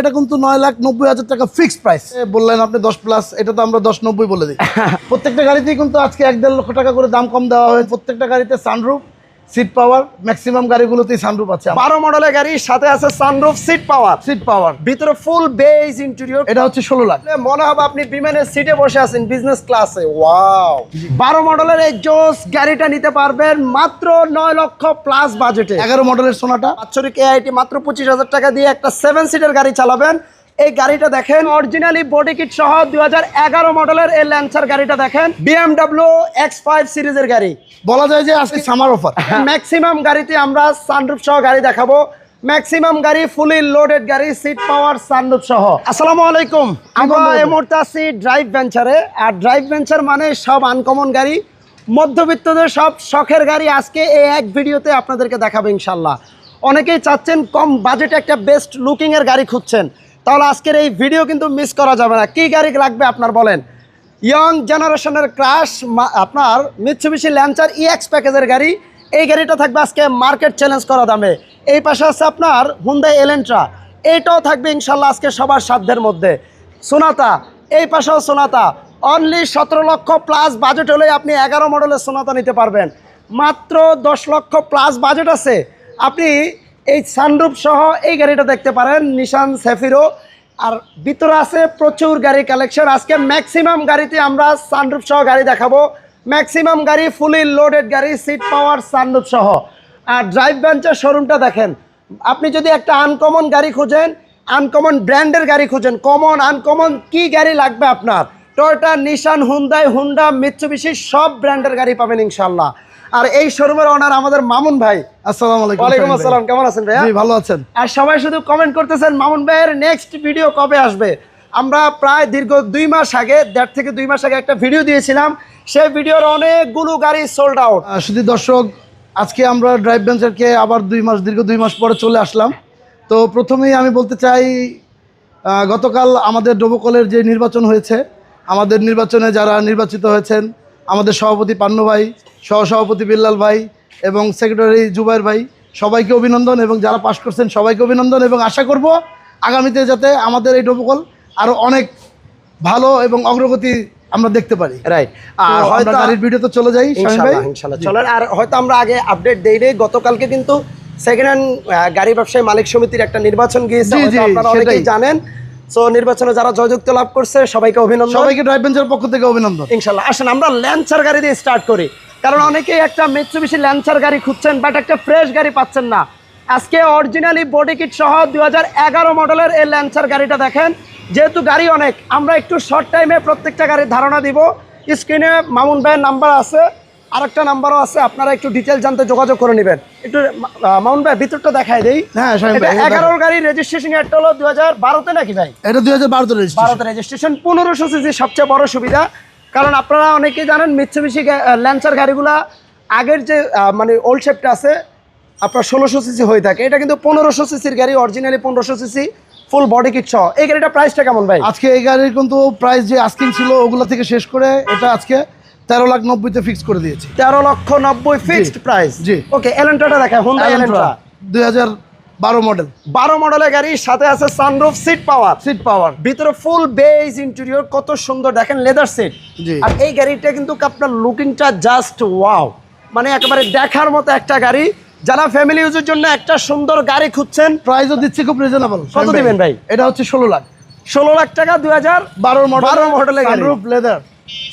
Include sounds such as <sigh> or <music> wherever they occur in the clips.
এটা কিন্তু নয় লাখ নব্বই হাজার টাকা ফিক্সড প্রাইস বললেন আপনি দশ প্লাস এটা তো আমরা দশ নব্বই বলে দিই। <laughs> প্রত্যেকটা গাড়িতেই কিন্তু আজকে এক দেড় লক্ষ টাকা করে দাম কম দেওয়া হয় প্রত্যেকটা গাড়িতে সানরুফ সিট পাওয়ার ম্যাক্সিমাম গাড়িগুলোতেই সানরুফ আছে বারো মডেলের গাড়ির সাথে আছে sunroof seat power seat power ভিতরে ফুল বেজ ইন্টেরিয়র এটা হচ্ছে ষোলো লাখ। মনে হবে আপনি বিমানের সিটে বসে আছেন বিজনেস ক্লাসে ওয়াও বারো মডেলের এই জোস গাড়িটা নিতে পারবেন মাত্র নয় লক্ষ প্লাস বাজেটে এগারো মডেলের সোনাটা। বাৎসরিক এআইটি মাত্র পঁচিশ হাজার টাকা দিয়ে একটা সেভেন সিটের গাড়ি চালাবেন। এই গাড়িটা দেখেন। অরিজিনালি বডি কিট সহ দুই মডেলের এই ল্যান্সার গাড়িটা দেখেন। বিএমডাব্লিউ এক্স ফাইভ সিরিজের গাড়ি। বলা যায় যে আজকে সামার অফার ম্যাক্সিমাম গাড়িতে আমরা সানরুফ সহ গাড়ি দেখাবো। ম্যাক্সিমাম গাড়ি ফুলি লোডেড গাড়ি সিট পাওয়ার সানরুফ সহ। আসসালামু আলাইকুম। আমরা এই মুহূর্তে আছি ড্রাইভ ভেঞ্চারে আর ড্রাইভ ভেঞ্চার মানে সব আনকমন গাড়ি। মধ্যবিত্তদের সব শখের গাড়ি আজকে এই এক ভিডিওতে আপনাদেরকে দেখাবো ইনশাল্লাহ। অনেকেই চাচ্ছেন কম বাজেটে একটা বেস্ট লুকিং এর গাড়ি খুঁজছেন। তাহলে আজকের এই ভিডিও কিন্তু মিস করা যাবে না। কি গাড়ি লাগবে আপনার বলেন? ইয়ং জেনারেশনের ক্রাশ আপনার মিৎসুবিশি ল্যান্সার ইএক্স প্যাকেজের গাড়ি। এই গাড়িটা থাকবে আজকে মার্কেট চ্যালেঞ্জ করা দামে। এই পাশে আছে আপনার হুন্দাই এলেন্ট্রা এইটাও থাকবে ইনশাল্লাহ আজকে সবার সাধ্যের মধ্যে। সোনাতা এই পাশেও সোনাতা অনলি সতেরো লক্ষ প্লাস বাজেট হলে আপনি এগারো মডেলের সোনাতা নিতে পারবেন। মাত্র দশ লক্ষ প্লাস বাজেট আছে। আপনি এই সানরুপ সহ এই গাড়িটা দেখতে পারেন নিশান সেফিরো আর ভিতরে আছে প্রচুর গাড়ি কালেকশন আজকে ম্যাক্সিমাম গাড়িতে আমরা সানরুপ সহ গাড়ি দেখাবো। ম্যাক্সিমাম গাড়ি ফুলি লোডেড গাড়ি সিট পাওয়ার সানরুপ সহ। আর ড্রাইভ বেঞ্চের শোরুমটা দেখেন। আপনি যদি একটা আনকমন গাড়ি খুঁজেন আনকমন ব্র্যান্ডের গাড়ি খুঁজেন কমন আনকমন কি গাড়ি লাগবে আপনার? Toyota Nissan Hyundai Honda Mitsubishi সব ব্র্যান্ডের গাড়ি পাবেন ইনশাল্লাহ আর এই শোরুমের ওনার আমাদের মামুন ভাই। আসসালামু আলাইকুম ওয়ালাইকুম আসসালাম কেমন আছেন ভাইয়া? জি ভালো আছেন। আর সবাই শুধু কমেন্ট করতেছেন মামুন ভাইয়ের নেক্সট ভিডিও কবে আসবে? আমরা প্রায় দীর্ঘ দুই মাস আগে দেড় থেকে দুই মাস আগে একটা ভিডিও দিয়েছিলাম। সেই ভিডিওর অনেকগুলো গাড়ি সোল্ড আউট শুধু দর্শক আজকে আমরা ড্রাইভ বেঞ্চারকে আবার দুই মাস দীর্ঘ দুই মাস পরে চলে আসলাম। তো প্রথমেই আমি বলতে চাই গতকাল আমাদের ডোবকলের যে নির্বাচন হয়েছে আমাদের নির্বাচনে যারা নির্বাচিত হয়েছেন আমাদের সভাপতি পান্নু ভাই সহসভাপতি বিল্লাল ভাই এবং সেক্রেটারি জুবাইর ভাই সবাইকে অভিনন্দন এবং যারা পাশ করছেন সবাইকে অভিনন্দন এবং আশা করব আগামীতে যাতে আমাদের এই ডোবকল আরও অনেক ভালো এবং অগ্রগতি আমরা দেখতে পারি। রাইট আর আর হয়তো গাড়ির ভিডিও তো চলে যাই চলেন আর হয়তো আমরা আগে আপডেট দেই রে গতকালকে কিন্তু সেকেন্ড হ্যান্ড গাড়ি ব্যবসায়ী মালিক সমিতির একটা নির্বাচন গিয়েছে আপনারা অনেকেই জানেন। সো নির্বাচনে যারা জয়যুক্ত লাভ করছে সবাইকে অভিনন্দন। সবাইকে ড্রাইভ বেঞ্চের পক্ষ থেকে অভিনন্দন। ইনশাল্লাহ আসেন আমরা ল্যান্সার গাড়ি দিয়ে স্টার্ট করি। কারণ অনেকেই একটা মেট্রোবিশি ল্যান্সার গাড়ি খুঁজছেন বাট একটা ফ্রেশ গাড়ি পাচ্ছেন না। আজকে অরিজিনালি বডি কিট সহ দু হাজার এগারো মডেলের এই ল্যান্সার গাড়িটা দেখেন। যেহেতু গাড়ি অনেক আমরা একটু শর্ট টাইমে প্রত্যেকটা গাড়ির ধারণা দিব। স্ক্রিনে মামুন ভাইয়ের নাম্বার আছে আরেকটা নাম্বারও আছে আপনারা একটু ডিটেল জানতে যোগাযোগ করে নেবেন। একটু মামুন ভাই ভিতরটা দেখায় দেই। হ্যাঁ এগারোর গাড়ি রেজিস্ট্রেশন একটা হলো দু হাজার বারোতে নাকি ভাই? এটা দুই হাজার বারোতে রেজিস্ট্রেশন পনেরোশো সিসি সবচেয়ে বড় সুবিধা। কারণ আপনারা অনেকেই জানেন মিৎসুবিশি ল্যান্সার গাড়িগুলা আগের যে মানে ওল্ড শেপটা আছে আপনার ষোলোশো সিসি হয়ে থাকে। এটা কিন্তু পনেরোশো সিসির গাড়ি অরিজিনালি পনেরোশো সিসি ফুল বডি কিট সহ। এই গাড়িটা প্রাইসটা কেমন ভাই? আজকে এই গাড়ির কিন্তু প্রাইস যে আস্কিং ছিল ওগুলো থেকে শেষ করে এটা আজকে তেরো লাখ নব্বইতে ফিক্স করে দিয়েছি। তেরো লক্ষ নব্বই ফিক্সড প্রাইস জি। ওকে এলেন্টাটা দেখায় হুন্ডা এলেন্ট্রা দুই হাজার বারো মডেল বারো মডেলের গাড়ি সাথে আছে sunroof seat power seat power ভিতরে ফুল বেজ ইন্টেরিয়র কত সুন্দর দেখেন লেদার সিট। আর এই গাড়িটা কিন্তু আপনার লুকিংটা জাস্ট ওয়াও মানে একেবারে দেখার মতো একটা গাড়ি। যারা ফ্যামিলি ইউজের জন্য একটা সুন্দর গাড়ি খুঁজছেন প্রাইসও দিচ্ছি খুব রিজনেবল কত দিবেন ভাই? এটা হচ্ছে ষোলো লাখ। ষোলো লাখ টাকা দুই হাজার বারো মডেল বারো মডেলের গাড়ি। Leather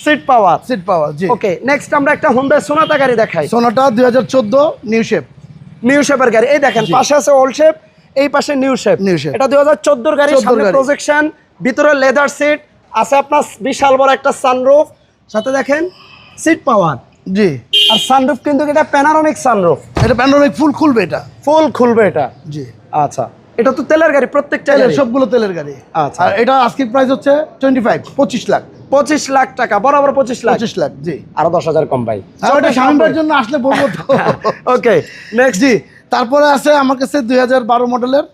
seat power seat power জি। ওকে নেক্সট আমরা একটা হুন্ডা সোনাতা গাড়ি দেখাই। সোনাটা দুই হাজার চোদ্দ নিউ শেপ নিউ শেপের গাড়ি। এই দেখেন পাশে আছে ওল্ড শেপ এই পাশে নিউ শেপ নিউ শেপ এটা দুই হাজার চোদ্দোর গাড়ি 14 সামনে প্রজেকশন ভিতরে লেদার সিট আছে আপনার বিশাল বড় একটা সানরুফ সাথে দেখেন সিট পাওয়ার জি। আর সানরুফ কিন্তু এটা প্যানারোমিক সানরুফ এটা প্যান্ডামিক ফুল খুলবে এটা। ফুল খুলবে এটা? জি। আচ্ছা এটা তো তেলের গাড়ি প্রত্যেকটা সবগুলো তেলের গাড়ি। আচ্ছা। আর এটা আজকের প্রাইস হচ্ছে টোয়েন্টি ফাইভ পঁচিশ লাখ। পঁচিশ লাখ টাকা বরাবর পঁচিশ লাখ। পঁচিশ লাখ জি। আরও দশ হাজার কম ভাই আর ওটা স্বামীর জন্য আসলে বলব তো। <laughs> ওকে নেক্সট জি তারপরে আছে আমার কাছে দুই হাজার বারো মডেলের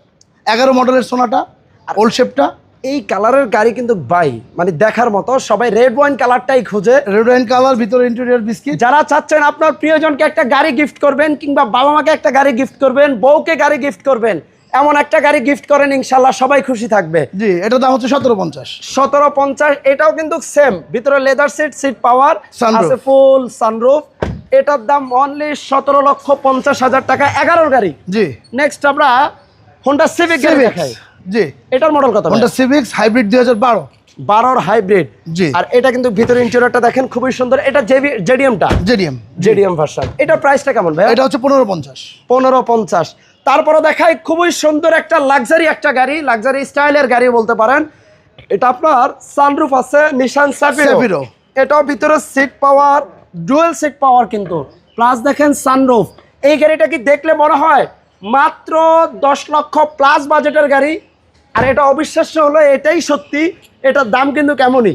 এগারো মডেলের সোনাটা ওল্ড শেপটা এই কালারের গাড়ি কিন্তু বাই মানে দেখার মতো সবাই রেড ওয়াইন কালারটাই খুঁজে। রেড ওয়াইন কালার ভিতরে ইন্টেরিয়র বিস্কিট যারা চাচ্ছেন আপনার প্রিয়জনকে একটা গাড়ি গিফট করবেন কিংবা বাবা মাকে একটা গাড়ি গিফট করবেন বউকে গাড়ি গিফট করবেন এমন একটা গাড়ি গিফট করেন ইনশাল্লাহ সবাই খুশি থাকবে। জি এটার দাম হচ্ছে সতেরো পঞ্চাশ। সতেরো পঞ্চাশ এটাও কিন্তু সেম ভিতরে লেদার সিট সিট পাওয়ার আছে ফুল সানরুফ এটার দাম অনলি সতেরো লক্ষ পঞ্চাশ হাজার টাকা এগারোর গাড়ি। জি। নেক্সট আমরা হোন্ডা সিভিক গাড়ি দেখাই। জি। এটার মডেল কত হোন্ডা সিভিক্স হাইব্রিড দুই হাজার বারো। বারোর হাইব্রিড জি। আর এটা কিন্তু ভিতরে ইন্টেরিয়রটা দেখেন খুবই সুন্দর। এটা জেডিএমটা জেডিএম জেডিএম ভার্সন এটা প্রাইসটা কেমন ভাই? এটা হচ্ছে পনেরো পঞ্চাশ। পনেরো পঞ্চাশ। তারপরে দেখায় খুবই সুন্দর একটা লাক্সারি একটা গাড়ি লাক্সারি স্টাইলের গাড়ি বলতে পারেন। এটা আপনার সানরুফ আছে নিশান সাফিরো। এটাও ভিতরে seat power dual seat power কিন্তু। প্লাস দেখেন সানরুফ এই গাড়িটা কি দেখলে মনে হয় মাত্র দশ লক্ষ প্লাস বাজেটের গাড়ি? আর এটা অবিশ্বাস্য হলো এটাই সত্যি। এটার দাম কিন্তু কেমনই?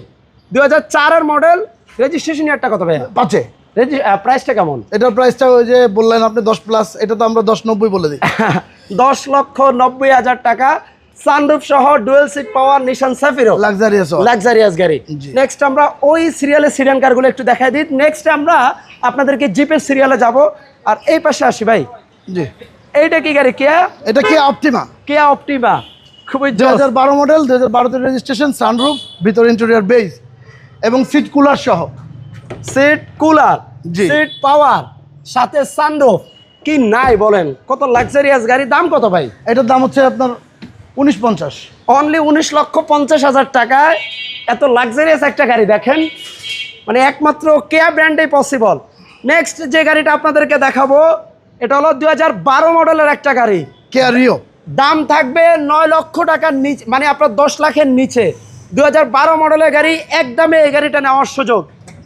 দু হাজার চারের মডেল রেজিস্ট্রেশন একটা কথা ভাইয়া? পাচ্ছে প্রাইসটা কেমন? এটার প্রাইসটা ওই যে বললেন আপনি দশ প্লাস এটা তো আমরা দশ নব্বই বলে দিই। <laughs> দশ লক্ষ নব্বই হাজার টাকা সানরুফ সহ dual seat power Nissan সাফিরো luxurious luxurious গাড়ি। নেক্সট আমরা ওই সিরিয়ালের সিরিয়ান কারগুলো একটু দেখাই দিই। নেক্সট আমরা আপনাদেরকে জিপের সিরিয়ালে যাব। আর এই পাশে আসি ভাই। জি। এইটা কি গাড়ি? কেয়া এটা কি অপটিমা কেয়া অপটিমা খুবই দুই হাজার বারো মডেল দুই হাজার বারোতে রেজিস্ট্রেশন সানরুফ ভিতর ইন্টেরিয়র বেজ এবং সিট কুলার সহ। Seat cooler. সিট পাওয়ার সাথে সানরুফ কি নাই বলেন? কত লাক্সারিয়াস গাড়ি দাম কত ভাই? এটার দাম হচ্ছে আপনার উনিশ পঞ্চাশ। অনলি উনিশ লক্ষ পঞ্চাশ হাজার টাকায় এত লাক্সারিয়াস একটা গাড়ি দেখেন। মানে একমাত্র কেয়া ব্র্যান্ডে পসিবল নেক্সট যে গাড়িটা আপনাদেরকে দেখাবো এটা হলো দু হাজার বারো মডেলের একটা গাড়ি। কে রিও দাম থাকবে নয় লক্ষ টাকার নিচে মানে আপনার দশ লাখের নিচে। দু হাজার বারো মডেলের গাড়ি একদমে এই গাড়িটা নেওয়ার সুযোগ।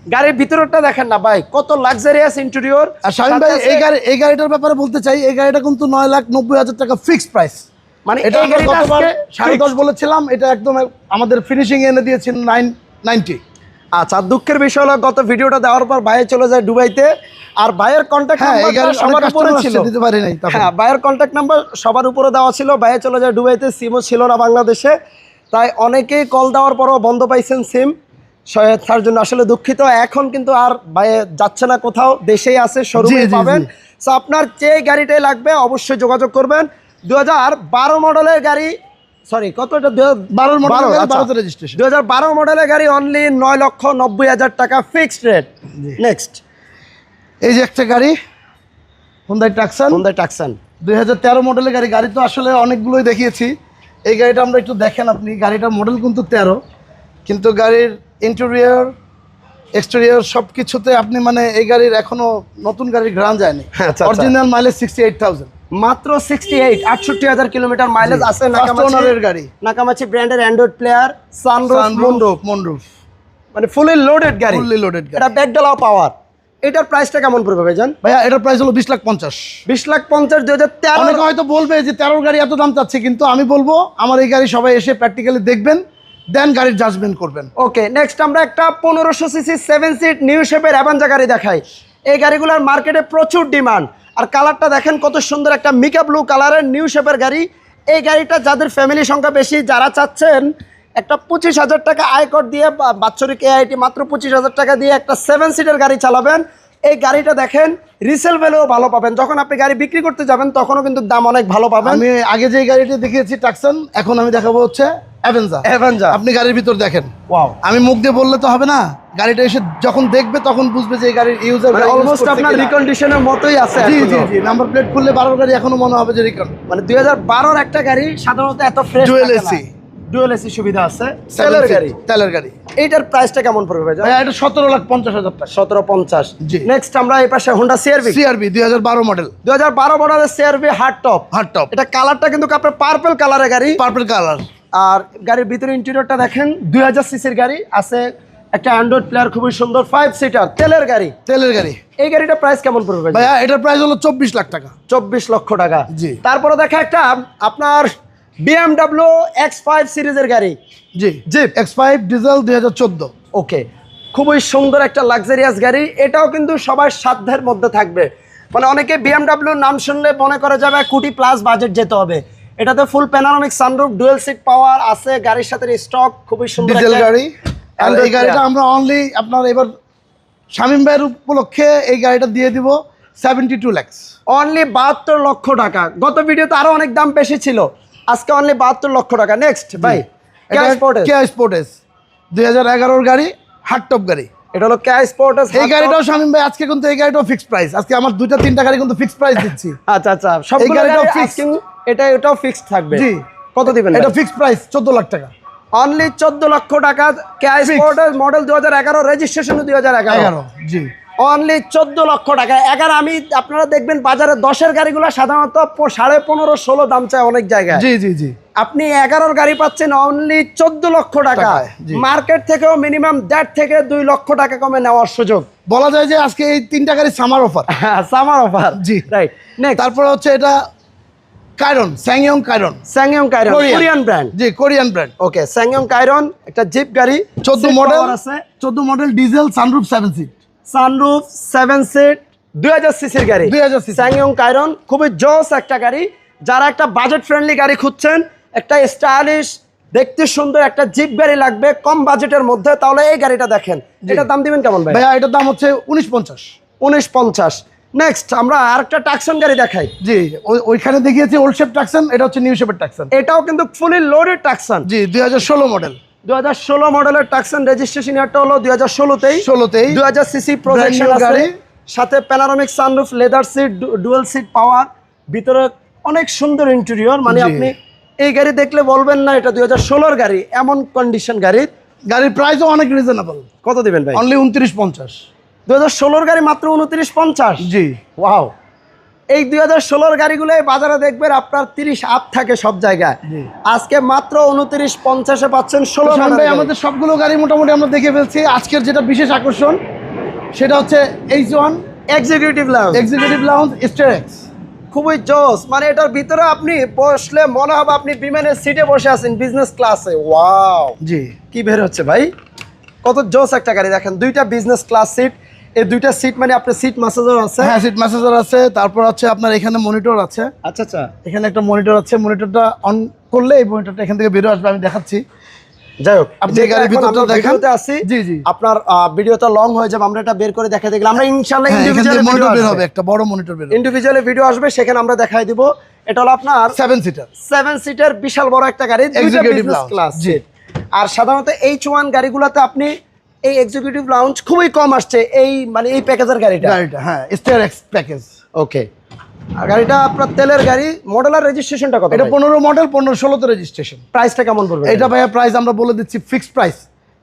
গাড়ির ভিতরটা দেখেন না ভাই কত লাক্সারিয়াস ইন্টেরিয়র আর শামিম ভাই এই গাড়ি এই গাড়িটার ব্যাপারে বলতে চাই এই গাড়িটা কিন্তু নয় লাখ নব্বই হাজার টাকা ফিক্সড প্রাইস মানে এটা সাড়ে। দশ বলেছিলাম এটা একদম আমাদের ফিনিশিং এনে দিয়েছেন নাইন নাইনটি আচ্ছা দুঃখের বিষয় হলো গত ভিডিওটা দেওয়ার পর বাইরে চলে যায় দুবাইতে আর বাইয়ের কন্ট্যাক্ট গাড়ি সবার উপরে ছিল। দিতে পারি নাই। হ্যাঁ বাইয়ের কন্ট্যাক্ট নাম্বার সবার উপরে দেওয়া ছিল বাইরে চলে যায় দুবাইতে সিমও ছিল না বাংলাদেশে তাই অনেকেই কল দেওয়ার পরও বন্ধ পাইছেন সিম তার জন্য আসলে দুঃখিত। এখন কিন্তু আর বাইরে যাচ্ছে না কোথাও দেশেই আছে শোরুমে পাবেন। সো আপনার যে গাড়িটাই লাগবে অবশ্যই যোগাযোগ করবেন। দু হাজার বারো মডেলের গাড়ি সরি কত এটা? বারোর model এর গাড়ি, আচ্ছা। বারোতে registration। দু হাজার বারো মডেলের গাড়ি অনলি নয় লক্ষ নব্বই হাজার টাকা ফিক্সড রেট নেক্সট এই যে একটা গাড়ি হুন্দাই টাকসান হোন্ডা টাকসান দুই হাজার তেরো মডেলের গাড়ি গাড়ি তো আসলে অনেকগুলোই দেখিয়েছি। এই গাড়িটা আমরা একটু দেখেন আপনি গাড়িটার মডেল কিন্তু তেরো। কিন্তু গাড়ির ইন্টেরিয়র এক্সটেরিয়র সব কিছুতে আপনি মানে এই গাড়ির এখনও নতুন গাড়ির গ্রান যায়নি। Original mileage sixty eight thousand মাত্র সিক্সটি এইট আটষট্টি হাজার কিলোমিটার মাইলেজ আছে এর গাড়ি। নাকামাছি ব্র্যান্ডের অ্যান্ড্রয়েড প্লেয়ার সানরুফ মুন্ডুপ মন্ডুপ মানে ফুলি লোডেড গাড়ি। ফুললি লোডেড গাড়ি। এটা ব্যাকডালাও পাওয়ার এটার প্রাইসটা কেমন পড়বে ভাইজান? ভাইয়া এটার প্রাইস হলো বিশ লাখ পঞ্চাশ। বিশ লাখ পঞ্চাশ দুই হাজার তেরো। অনেকে হয়তো বলবে যে তেরোর গাড়ি এত দাম চাচ্ছে কিন্তু আমি বলব আমার এই গাড়ি সবাই এসে প্র্যাকটিক্যালি দেখবেন। দেন গাড়ির জাজমেন্ট করবেন। ওকে নেক্সট আমরা একটা পনেরোশো সিসি সেভেন সিট নিউ শেপের অ্যাভাঞ্জা গাড়ি দেখাই। এই গাড়িগুলোর মার্কেটে প্রচুর ডিমান্ড আর কালারটা দেখেন কত সুন্দর একটা মিকা ব্লু কালারের নিউ শেপের গাড়ি। এই গাড়িটা যাদের ফ্যামিলি সংখ্যা বেশি, যারা চাচ্ছেন একটা পঁচিশ হাজার টাকা আয়কর দিয়ে বাৎসরিক এআইটি মাত্র পঁচিশ হাজার টাকা দিয়ে একটা সেভেন সিটের গাড়ি চালাবেন। এই গাড়িটা দেখেন রিসেল ভ্যালুও ভালো পাবেন। যখন আপনি গাড়ি বিক্রি করতে যাবেন তখনও কিন্তু দাম অনেক ভালো পাবেন। আমি আগে যে গাড়িটি দেখিয়েছি টাকসন এখন আমি দেখাবো হচ্ছে অ্যাভেঞ্জা অ্যাভেঞ্জা আপনি গাড়ির ভিতর দেখেন। ওয়াও আমি মুখ দিয়ে বললে তো হবে না গাড়িটা এসে যখন দেখবে তখন বুঝবে যে এই গাড়ির ইউজার মানে অলমোস্ট আপনার রিকন্ডিশনের মতোই আছে জি জি নাম্বার প্লেট খুললে বারোর গাড়ি এখনও মনে হবে যে রিকন মানে দুই হাজার বারোর একটা গাড়ি সাধারণত এত fresh Dual AC dual AC সুবিধা আছে। গাড়ি। তেলের গাড়ি। এইটার প্রাইসটা কেমন পড়বে ভাই? ভাইয়া এটা সতেরো লাখ পঞ্চাশ হাজার টাকা। সতেরো পঞ্চাশ। জি। নেক্সট আমরা এই পাশে মডেল মডেলের হার্ড টপ হার্ড টপ এটা কালারটা কিন্তু আপনার পার্পল কালারের গাড়ি? পার্পল কালার আর গাড়ির ভিতরে ইন্টেরিয়রটা দেখেন দুই হাজার সিসির গাড়ি আছে। একটা অ্যান্ড্রয়েড প্লেয়ার খুবই সুন্দর ফাইভ সিটার তেলের গাড়ি। তেলের গাড়ি। এই গাড়িটা প্রাইস কেমন পড়বে ভাইয়া এটার প্রাইস হলো চব্বিশ লাখ টাকা। চব্বিশ লক্ষ টাকা। জি। তারপরে দেখা একটা আপনার বিএমডাব্লিউ এক্স ফাইভ সিরিজের গাড়ি। জি জিপ এক্স ফাইভ ডিজেল দুই হাজার চোদ্দ। ওকে খুবই সুন্দর একটা লাক্সারিয়াস গাড়ি। এটাও কিন্তু সবার সাধ্যের মধ্যে থাকবে। মানে অনেকে বিএমডাব্লিউর নাম শুনলে মনে করা যাবে কোটি প্লাস বাজেট যেতে হবে। এটাতে full panoramic sunroof dual seat power আছে গাড়ির সাথে স্টক খুবই সুন্দর ডিজেল গাড়ি। আর এই গাড়িটা। আমরা অনলি আপনার এবার শামিম ভাইয়ের উপলক্ষে এই গাড়িটা দিয়ে দিব সেভেন্টি টু ল্যাক্স অনলি বাহাত্তর লক্ষ টাকা। গত ভিডিওতে আরও অনেক দাম বেশি ছিল। আজকে অনলি বাহাত্তর লক্ষ টাকা। নেক্সট ভাই Kia Sportage। কেয়া স্পোর্টেস দুই হাজার এগারোর গাড়ি হার্ড টপ গাড়ি। এটা হলো ক্যা স্পোর্টাস এই গাড়িটাও শামিম ভাই আজকে কিন্তু এই গাড়িটাও ফিক্সড প্রাইস আজকে আমার দুইটা তিনটা গাড়ি কিন্তু ফিক্সড প্রাইস দিচ্ছি। <laughs> আচ্ছা আচ্ছা। সব এই গাড়িটাও fixed। ফিক্সিং এটা এটাও ফিক্সড থাকবে। জি। কত দিবেন এটা ফিক্সড প্রাইস চোদ্দ লাখ টাকা। অনলি চোদ্দ লক্ষ টাকা ক্যা স্পোর্টাস মডেল দু হাজার এগারো রেজিস্ট্রেশন দুই হাজার এগারো। এগারো জি। অনলি চোদ্দ লক্ষ টাকা। এগারো আমি আপনারা দেখবেন বাজারে দশের গাড়িগুলো সাধারণত সাড়ে পনেরো ষোলো দাম চায় অনেক জায়গায়। জি জি জি। আপনি এগারোর গাড়ি পাচ্ছেন অনলি চোদ্দ লক্ষ টাকা। মার্কেট থেকেও মিনিমাম দেড় থেকে দুই লক্ষ টাকা কমে নেওয়ার সুযোগ। বলা যায় যে আজকে এই তিনটা গাড়ি সামার অফার হ্যাঁ সামার অফার জি। রাইট তারপরে হচ্ছে এটা Kieron স্যাংয়ং Kieron স্যাংয়ং Kieron Korean brand জি কোরিয়ান ব্র্যান্ড ওকে স্যাংয়ং কাইরন একটা জিপ গাড়ি চোদ্দ মডেল আছে। চোদ্দ model diesel sunroof seven seat sunroof seven seat দুই হাজার সিসির গাড়ি। 2000 cc স্যাংয়ং কাইরন খুবই জোস একটা গাড়ি। যারা একটা বাজেট ফ্রেন্ডলি গাড়ি খুঁজছেন একটা স্টাইলিশ দেখতে সুন্দর একটা জিপ গাড়ি লাগবে কম বাজেটের মধ্যে তাহলে এই গাড়িটা দেখেন। এটার দাম দিবেন কেমন ভাই? ভাইয়া এটার দাম হচ্ছে উনিশ পঞ্চাশ। উনিশ পঞ্চাশ। নেক্সট আমরা আরেকটা টাকসন গাড়ি দেখাই। জি ওইখানে দেখিয়েছি ওল্ড শেপ টাকসন এটা হচ্ছে নিউ শেপের টাকসন এটাও কিন্তু ফুলি লোডেড টাকসন জি দুই হাজার ষোলো মডেল দু হাজার ষোলো মডেলের টাকসন রেজিস্ট্রেশন ইয়ারটা হলো দুই হাজার ষোলোতেই। ষোলোতেই। দু হাজার সিসি প্রজেকশন গাড়ি। সাথে panoramic sunroof leather seat dual seat power ভিতরে অনেক সুন্দর ইন্টেরিয়র মানে আপনি এই গাড়ি দেখলে বলবেন না এটা দুই হাজার ষোলোর গাড়ি। এমন কন্ডিশন গাড়ির গাড়ির প্রাইসও অনেক রিজনেবল কত দিবেন ভাই? অনলি উনত্রিশ পঞ্চাশ। দু হাজার ষোলোর গাড়ি মাত্র উনত্রিশ পঞ্চাশ। জি। ওয়াও এই দুই হাজার ষোলোর গাড়িগুলো বাজারে দেখবেন আপনার তিরিশ আপ থাকে সব জায়গায়। আজকে মাত্র উনত্রিশ পঞ্চাশে পাচ্ছেন ষোলো আমাদের সবগুলো গাড়ি মোটামুটি আমরা দেখে ফেলছি। আজকের যেটা বিশেষ আকর্ষণ সেটা হচ্ছে H one executive lounge executive lounge স্টেরেক্স খুবই জোস। মানে এটার ভিতরে আপনি বসলে মনে হবে আপনি বিমানের সিটে বসে আছেন বিজনেস ক্লাসে ওয়াও জি। কি বের হচ্ছে ভাই? কত জোস একটা গাড়ি দেখেন দুইটা বিজনেস ক্লাস সিট এই দুইটা সিট মানে আপনার সিট মাসাজও আছে। হ্যাঁ সিট ম্যাসেজার আছে। তারপর হচ্ছে আপনার এখানে মনিটর আছে। আচ্ছা আচ্ছা। এখানে একটা মনিটর আছে। মনিটরটা অন করলে এই মনিটরটা এখান থেকে বেরো আসবে আমি দেখাচ্ছি। যাই হোক আপনি গাড়ির ভিতরটা আমরা দেখান। জি, জি। আপনার ভিডিওটা লং হয়ে যাবে আমরা এটা বের করে আমরা ইনশাআল্লাহ হ্যাঁ, মনিটর বের হবে একটা বড় মনিটর বের ইন্ডিভিজুয়ালি ভিডিও আসবে সেখানে আমরা দেখাই দিব। এটা হলো আপনার সিটার সিটার বিশাল বড় একটা গাড়ি দুইটা বিজনেস ক্লাস জি। আর সাধারণত এইচ ওয়ান গাড়িগুলোতে আপনি এই এক্সিকিউটিভ লাউঞ্জ খুবই কম আসছে এই মানে এই প্যাকেজের গাড়িটা। গাড়িটা হ্যাঁ স্টেয়ারেক্স প্যাকেজ ওকে গাড়িটা আপনার তেলের গাড়ি মডেল আর রেজিস্ট্রেশনটা কত এটা পনেরো মডেল পনেরো ষোলোতে রেজিস্ট্রেশন প্রাইসটা কেমন পড়বে? এটা ভাইয়া প্রাইস আমরা বলে দিচ্ছি ফিক্সড প্রাইস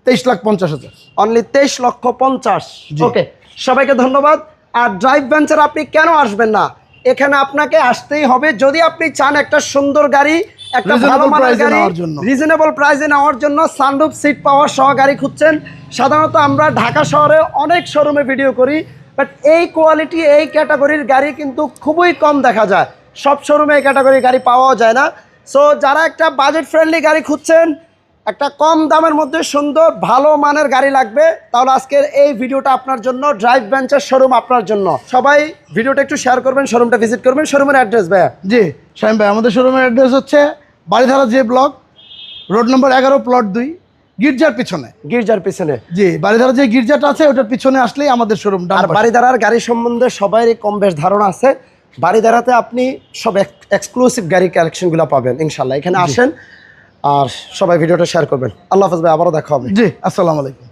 তেইশ লাখ পঞ্চাশ হাজার। অনলি তেইশ লক্ষ পঞ্চাশ। ওকে সবাইকে ধন্যবাদ। আর ড্রাইভ ভেঞ্চার আপনি কেন আসবেন না? এখানে আপনাকে আসতেই হবে। যদি আপনি চান একটা সুন্দর গাড়ি একটা ভালো মানের গাড়ি রিজনেবল প্রাইসে নেওয়ার জন্য সানরুফ সিট পাওয়ার সহ গাড়ি খুঁজছেন। সাধারণত আমরা ঢাকা শহরে অনেক শোরুমে ভিডিও করি বাট এই কোয়ালিটি এই ক্যাটাগরির গাড়ি কিন্তু খুবই কম দেখা যায়। সব শোরুমে এই ক্যাটাগরির গাড়ি পাওয়া যায় না। সো যারা একটা বাজেট ফ্রেন্ডলি গাড়ি খুঁজছেন একটা কম দামের মধ্যে সুন্দর ভালো মানের গাড়ি লাগবে। তাহলে আজকের এই ভিডিওটা আপনার জন্য ড্রাইভ বেঞ্চের শোরুম আপনার জন্য। সবাই ভিডিওটা একটু শেয়ার করবেন শোরুমটা ভিজিট করবেন শোরুমের অ্যাড্রেস ভাইয়া। জি শাহিম ভাই আমাদের শোরুমের অ্যাড্রেস হচ্ছে বাড়িধারা যে ব্লক রোড নম্বর এগারো প্লট দুই গির্জার পিছনে। গির্জার পিছনে। জি বাড়িধারা যে গির্জাটা আছে ওটার পিছনে আসলেই আমাদের শোরুম আর বাড়িদারার গাড়ি সম্বন্ধে সবারই কম বেশ ধারণা আছে। বাড়িদারাতে আপনি সব এক্সক্লুসিভ গাড়ি কালেকশনগুলো পাবেন ইনশাল্লাহ এখানে আসেন আর সবাই ভিডিওটা শেয়ার করবেন। আল্লাহ হাফেজ ভাই আবারও দেখা হবে। জি। আসসালামু আলাইকুম।